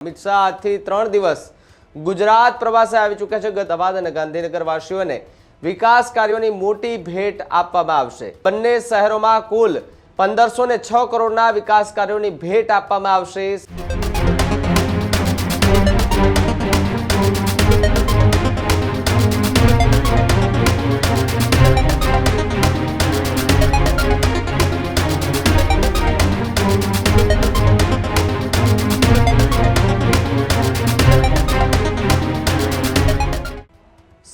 અમિત શાહ આજથી ત્રણ દિવસ ગુજરાત પ્રવાસે આવી ચૂક્યા છે. અમદાવાદ અને ગાંધીનગર વાસીઓને વિકાસ કાર્યોની મોટી ભેટ આપવામાં આવશે. બંને શહેરોમાં કુલ પંદરસો ને છ કરોડના વિકાસ કાર્યોની ભેટ આપવામાં આવશે.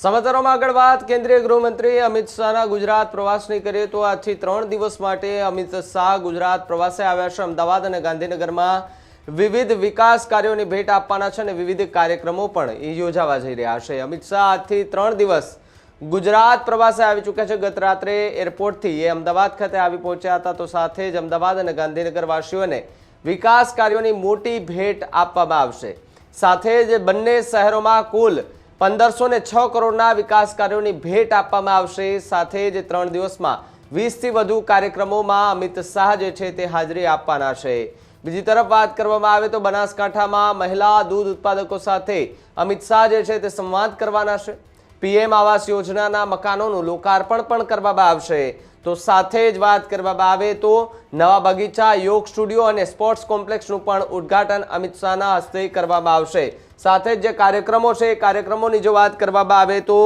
સમાચારોમાં આગળ વાત. કેન્દ્રીય ગૃહમંત્રી અમિત શાહના ગુજરાત પ્રવાસની કરીએ તો આજથી ત્રણ દિવસ માટે અમિત શાહ ગુજરાત પ્રવાસે આવ્યા છે. અમદાવાદ અને ગાંધીનગરમાં વિવિધ વિકાસ કાર્યોની ભેટ આપવાના છે અને વિવિધ કાર્યક્રમો પણ યોજાવા જઈ રહ્યા છે. અમિત શાહ આજથી ત્રણ દિવસ ગુજરાત પ્રવાસે આવી ચૂક્યા છે. ગત રાત્રે એરપોર્ટથી એ અમદાવાદ ખાતે આવી પહોંચ્યા હતા. તો સાથે જ અમદાવાદ અને ગાંધીનગરવાસીઓને વિકાસ કાર્યોની મોટી ભેટ આપવામાં આવશે. સાથે જ બંને શહેરોમાં કુલ પંદરસો ને છ કરોડના વિકાસ કાર્યોની ભેટ આપવામાં આવશે. સાથે જ ત્રણ દિવસમાં વીસથી વધુ કાર્યક્રમોમાં અમિત શાહ જે છે તે હાજરી આપવાના છે. બીજી તરફ વાત કરવામાં આવે તો બનાસકાંઠામાં મહિલા દૂધ ઉત્પાદકો સાથે અમિત શાહ જે છે તે સંવાદ કરવાના છે. પીએમ આવાસ યોજનાના મકાનોનું લોકાર્પણ પણ કરવામાં આવશે. તો સાથે જ વાત કરવામાં આવે તો નવા બગીચા, યોગ સ્ટુડિયો અને સ્પોર્ટ્સ કોમ્પ્લેક્સનું પણ ઉદ્ઘાટન અમિત શાહના હસ્તે કરવામાં આવશે. સાથે જ જે કાર્યક્રમો છે, એ કાર્યક્રમોની જો વાત કરવામાં આવે તો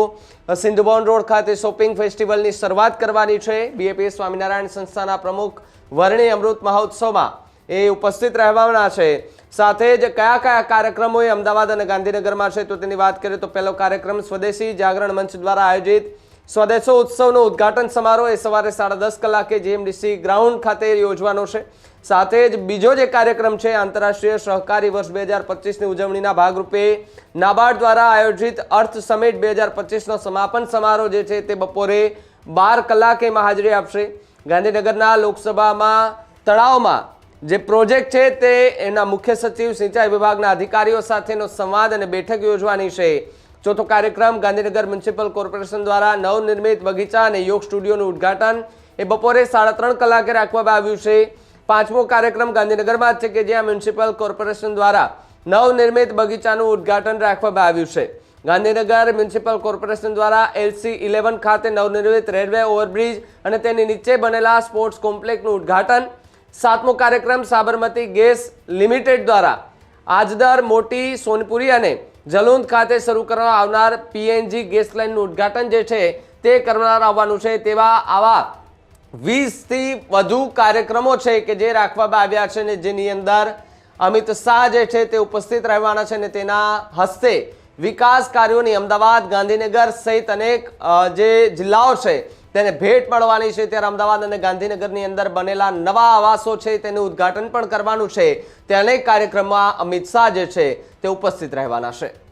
સિંધુભવન રોડ ખાતે શોપિંગ ફેસ્ટિવલની શરૂઆત કરવાની છે. બીએપી સ્વામિનારાયણ સંસ્થાના પ્રમુખ વરણી અમૃત મહોત્સવમાં એ ઉપસ્થિત રહેવાના છે. સાથે જ કયા કયા કાર્યક્રમો એ અમદાવાદ અને ગાંધીનગરમાં છે તો તેની વાત કરીએ તો પહેલો કાર્યક્રમ સ્વદેશી જાગરણ મંચ દ્વારા આયોજિત સ્વદેશો ઉત્સવનો ઉદ્ઘાટન સમારોહ એ સવારે સાડા દસ કલાકે જીએમડીસી ગ્રાઉન્ડ ખાતે યોજવાનો છે. સાથે જ બીજો જે કાર્યક્રમ છે, આંતરરાષ્ટ્રીય સહકારી વર્ષ બે હજાર પચીસની ઉજવણીના ભાગરૂપે નાબાર્ડ દ્વારા આયોજિત અર્થ સમિટ બે હજાર પચીસનો સમાપન સમારોહ જે છે તે બપોરે બાર કલાકે હાજરી આપશે. ગાંધીનગરના લોકસભામાં તળાવમાં જે પ્રોજેક્ટ છે તે એના મુખ્ય સચિવ સિંચાઈ વિભાગના અધિકારીઓ સાથેનો સંવાદ અને બેઠક યોજવાની છે. ચોથો કાર્યક્રમ ગાંધીનગર મ્યુનિસિપલ કોર્પોરેશન દ્વારા નવનિર્મિત બગીચા અને યોગ સ્ટુડિયોનું ઉદ્ઘાટન. એ બપોરે સાડા ત્રણ કલાકે રાખવામાં આવ્યું છે. પાંચમો કાર્યક્રમ ગાંધીનગરમાં છે કે જ્યાં મ્યુનિસિપલ કોર્પોરેશન દ્વારા નવનિર્મિત બગીચાનું ઉદ્ઘાટન રાખવામાં આવ્યું છે. ગાંધીનગર મ્યુનિસિપલ કોર્પોરેશન દ્વારા એલસી ઇલેવન ખાતે નવનિર્મિત રેલવે ઓવરબ્રિજ અને તેની નીચે બનેલા સ્પોર્ટ્સ કોમ્પ્લેક્સનું ઉદ્ઘાટન. સાતમો કાર્યક્રમ સાબરમતી ગેસ લિમિટેડ દ્વારા. આજદર મોટી સોનપુરી અને જલુંદ ખાતે શરૂ કરવામાં આવનાર પીએનજી ગેસ લાઇનનું ઉદ્ઘાટન જે છે તે કરનાર આવવાનું છે તેવા આવા વીસથી વધુ કાર્યક્રમો છે કે જે રાખવામાં આવ્યા છે ને જેની અંદર અમિત શાહ જે છે તે ઉપસ્થિત રહેવાના છે ને તેના હસ્તે વિકાસ કાર્યોની અમદાવાદ, ગાંધીનગર સહિત અનેક જે જિલ્લાઓ છે તેને ભેટ મળવાની છે. ત્યારે અમદાવાદ અને ગાંધીનગરની અંદર બનેલા નવા આવાસો છે તેનું ઉદ્ઘાટન પણ કરવાનું છે. તે અનેક કાર્યક્રમમાં અમિત શાહ જે છે તે ઉપસ્થિત રહેવાના છે.